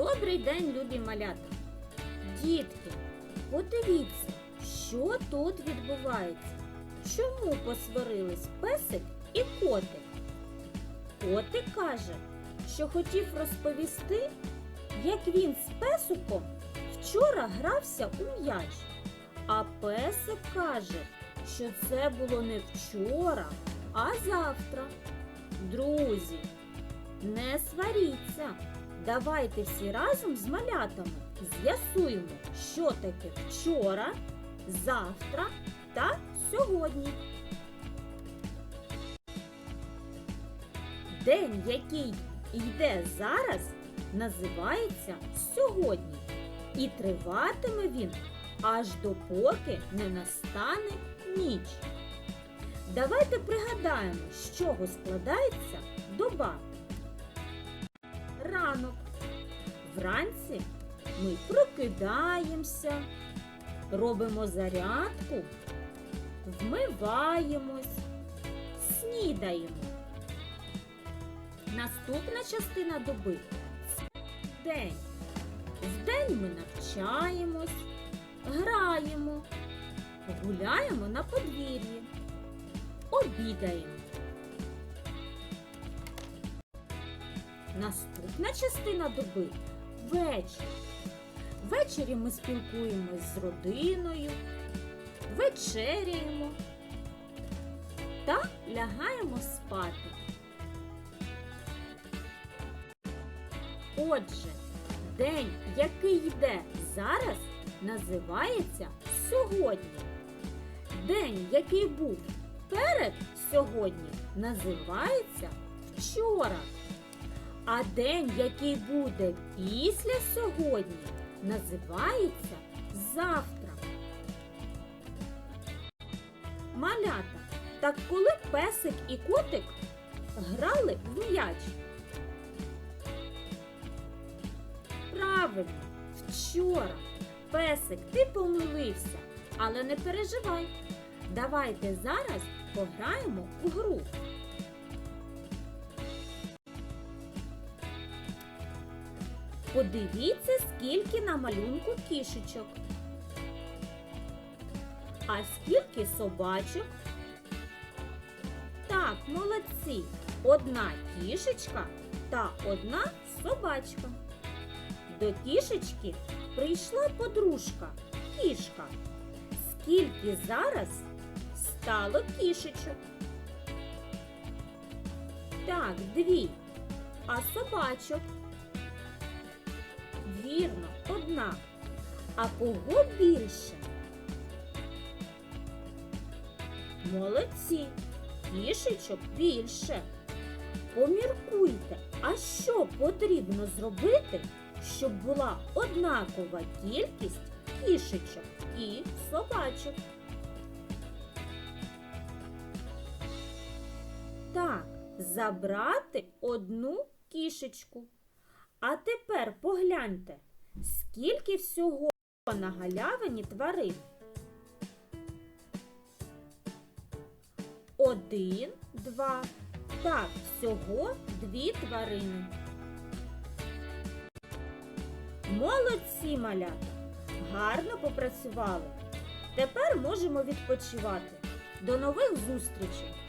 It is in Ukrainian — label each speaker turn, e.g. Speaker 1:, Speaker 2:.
Speaker 1: Добрий день, любі малята! Дітки, подивіться, що тут відбувається. Чому посварились песик і котик? Котик каже, що хотів розповісти, як він з песиком вчора грався у м'яч. А песик каже, що це було не вчора, а завтра. Друзі, не сваріться. Давайте всі разом з малятами з'ясуємо, що таке вчора, завтра та сьогодні. День, який йде зараз, називається сьогодні. І триватиме він аж допоки не настане ніч. Давайте пригадаємо, з чого складається доба. Вранці ми прокидаємося, робимо зарядку, вмиваємось, снідаємо. Наступна частина доби день. Вдень ми навчаємось, граємо, гуляємо на подвір'ї, обідаємо. Наступна частина доби вечір. Ввечері ми спілкуємось з родиною, вечеряємо та лягаємо спати. Отже, день, який йде зараз, називається сьогодні. День, який був перед сьогодні, називається вчора. А день, який буде після сьогодні, називається завтра. Малята, так коли песик і котик грали в м'яч? Правильно, вчора. Песик, ти помилився, але не переживай. Давайте зараз пограємо в гру. Подивіться, скільки на малюнку кішечок. А скільки собачок? Так, молодці. Одна кішечка та одна собачка. До кішечки прийшла подружка кішка. Скільки зараз стало кішечок? Так, дві. А собачок? Вірно, одна. А кого більше? Молодці, кішечок більше. Поміркуйте, а що потрібно зробити, щоб була однакова кількість кішечок і собачок? Так, забрати одну кішечку. А тепер погляньте, скільки всього на галявині тварин. Один, два. Так, всього дві тварини. Молодці малята! Гарно попрацювали. Тепер можемо відпочивати. До нових зустрічей!